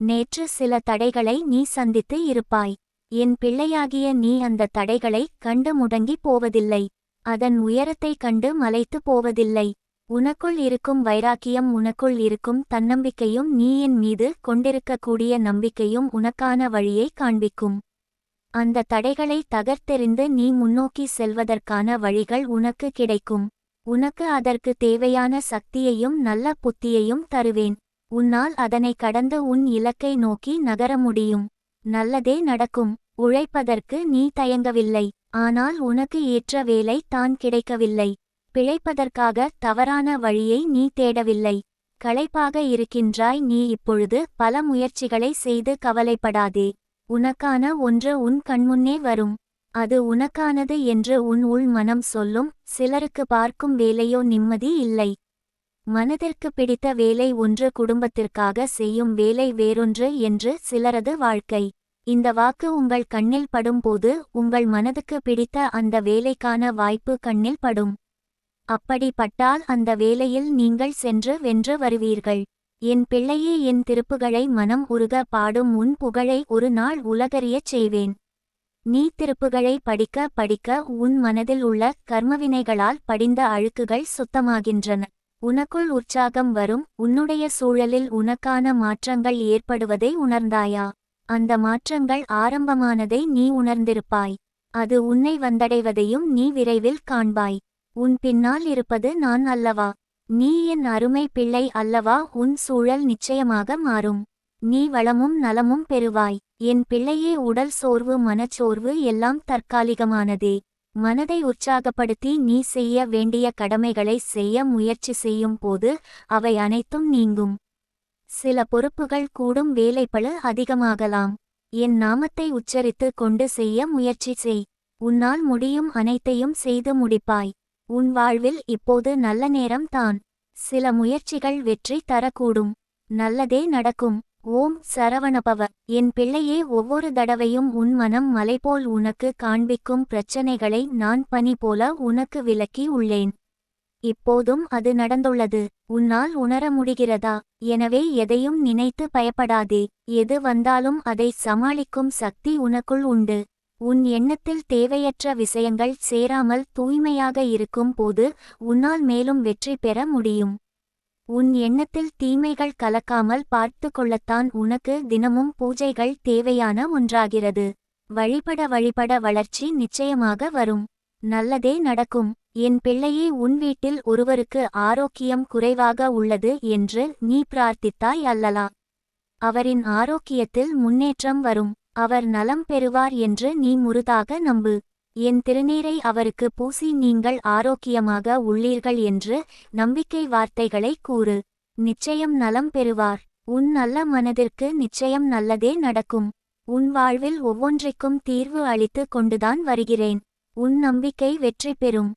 நேற்று சில தடைகளை நீ சந்தித்து இருப்பாய். என் பிள்ளையாகிய நீ அந்த தடைகளை கண்டு முடங்கி போவதில்லை. அதன் உயரத்தை கண்டு மலைத்து போவதில்லை. உனக்குள் இருக்கும் வைராக்கியம் உனக்குள் இருக்கும் தன்னம்பிக்கையும் நீ என் மீது கொண்டிருக்கக்கூடிய நம்பிக்கையும் உனக்கான வழியை காண்பிக்கும். அந்த தடைகளை தகர்த்தெறிந்து நீ முன்னோக்கி செல்வதற்கான வழிகள் உனக்கு கிடைக்கும். உனக்கு அதற்கு தேவையான சக்தியையும் நல்ல புத்தியையும் தருவேன். உன்னால் அதனை கடந்து உன் இலக்கை நோக்கி நகர முடியும். நல்லதே நடக்கும். உழைப்பதற்கு நீ தயங்கவில்லை. ஆனால் உனக்கு ஏற்ற வேலை தான் கிடைக்கவில்லை. பிழைப்பதற்காக தவறான வழியை நீ தேடவில்லை. களைப்பாக இருக்கின்றாய் நீ இப்பொழுது பல முயற்சிகளை செய்து கவலைப்படாதே. உனக்கான ஒன்று உன் கண்முன்னே வரும். அது உனக்கானது என்று உன் உள் மனம் சொல்லும். சிலருக்கு பார்க்கும் வேலையோ நிம்மதி இல்லை. மனதிற்கு பிடித்த வேலை ஒன்று குடும்பத்திற்காக செய்யும் வேலை வேறொன்று என்று சிலரது வாழ்க்கை. இந்த வாக்கு உங்கள் கண்ணில் படும்போது உங்கள் மனதுக்கு பிடித்த அந்த வேலைக்கான வாய்ப்பு கண்ணில் படும். அப்படிப்பட்டால் அந்த வேலையில் நீங்கள் சென்று வென்று வருவீர்கள். என் பிள்ளையே என் திருப்புகளை மனம் உருக பாடும் உன் புகழை ஒரு நாள் உலகறியச் செய்வேன். நீ திருப்புகளை படிக்க படிக்க உன் மனதில் உள்ள கர்மவினைகளால் படிந்த அழுக்குகள் சுத்தமாகின்றன. உனக்குள் உற்சாகம் வரும் உன்னுடைய சூழலில் உனக்கான மாற்றங்கள் ஏற்படுவதை உணர்ந்தாயா? அந்த மாற்றங்கள் ஆரம்பமானதை நீ உணர்ந்திருப்பாய். அது உன்னை வந்தடைவதையும் நீ விரைவில் காண்பாய். உன் பின்னால் இருப்பது நான் அல்லவா? நீ என் அருமை பிள்ளை அல்லவா? உன் சூழல் நிச்சயமாக மாறும். நீ வளமும் நலமும் பெறுவாய். என் பிள்ளையே உடல் சோர்வு மனச்சோர்வு எல்லாம் தற்காலிகமானதே. மனதை உற்சாகப்படுத்தி நீ செய்ய வேண்டிய கடமைகளை செய்ய முயற்சி செய்யும் போது அவை அனைத்தும் நீங்கும். சில பொறுப்புகள் கூடும் வேலைப்பழு அதிகமாகலாம். என் நாமத்தை உச்சரித்து கொண்டு செய்ய முயற்சி செய். உன்னால் முடியும் அனைத்தையும் செய்து முடிப்பாய். உன் வாழ்வில் இப்போது நல்ல நேரம் தான். சில முயற்சிகள் வெற்றி தரக்கூடும். நல்லதே நடக்கும். ஓம் சரவணபவ. என் பிள்ளையே ஒவ்வொரு தடவையும் உன் மனம் மலைபோல் உனக்கு காண்பிக்கும் பிரச்சனைகளை நான் பனி போல உனக்கு விலக்கி உள்ளேன். இப்போதும் அது நடந்துள்ளது. உன்னால் உணர முடிகிறதா? எனவே எதையும் நினைத்து பயப்படாதே. எது வந்தாலும் அதை சமாளிக்கும் சக்தி உனக்குள் உண்டு. உன் எண்ணத்தில் தேவையற்ற விஷயங்கள் சேராமல் தூய்மையாக இருக்கும் போது உன்னால் மேலும் வெற்றி பெற முடியும். உன் எண்ணத்தில் தீமைகள் கலக்காமல் பார்த்து கொள்ளத்தான் உனக்கு தினமும் பூஜைகள் தேவையான ஒன்றாகிறது. வழிபட வழிபட வளர்ச்சி நிச்சயமாக வரும். நல்லதே நடக்கும். என் பிள்ளையே உன் வீட்டில் ஒருவருக்கு ஆரோக்கியம் குறைவாக உள்ளது என்று நீ பிரார்த்தித்தாய் அல்லலா அவரின் ஆரோக்கியத்தில் முன்னேற்றம் வரும். அவர் நலம் பெறுவார் என்று நீ முருதாக நம்பு. என் திருநீரை அவருக்கு பூசி நீங்கள் ஆரோக்கியமாக உள்ளீர்கள் என்று நம்பிக்கை வார்த்தைகளை கூறு. நிச்சயம் நலம் பெறுவார். உன் நல்ல மனதிற்கு நிச்சயம் நல்லதே நடக்கும். உன் வாழ்வில் ஒவ்வொன்றைக்கும் தீர்வு அளித்து கொண்டுதான் வருகிறேன். உன் நம்பிக்கை வெற்றி பெறும்.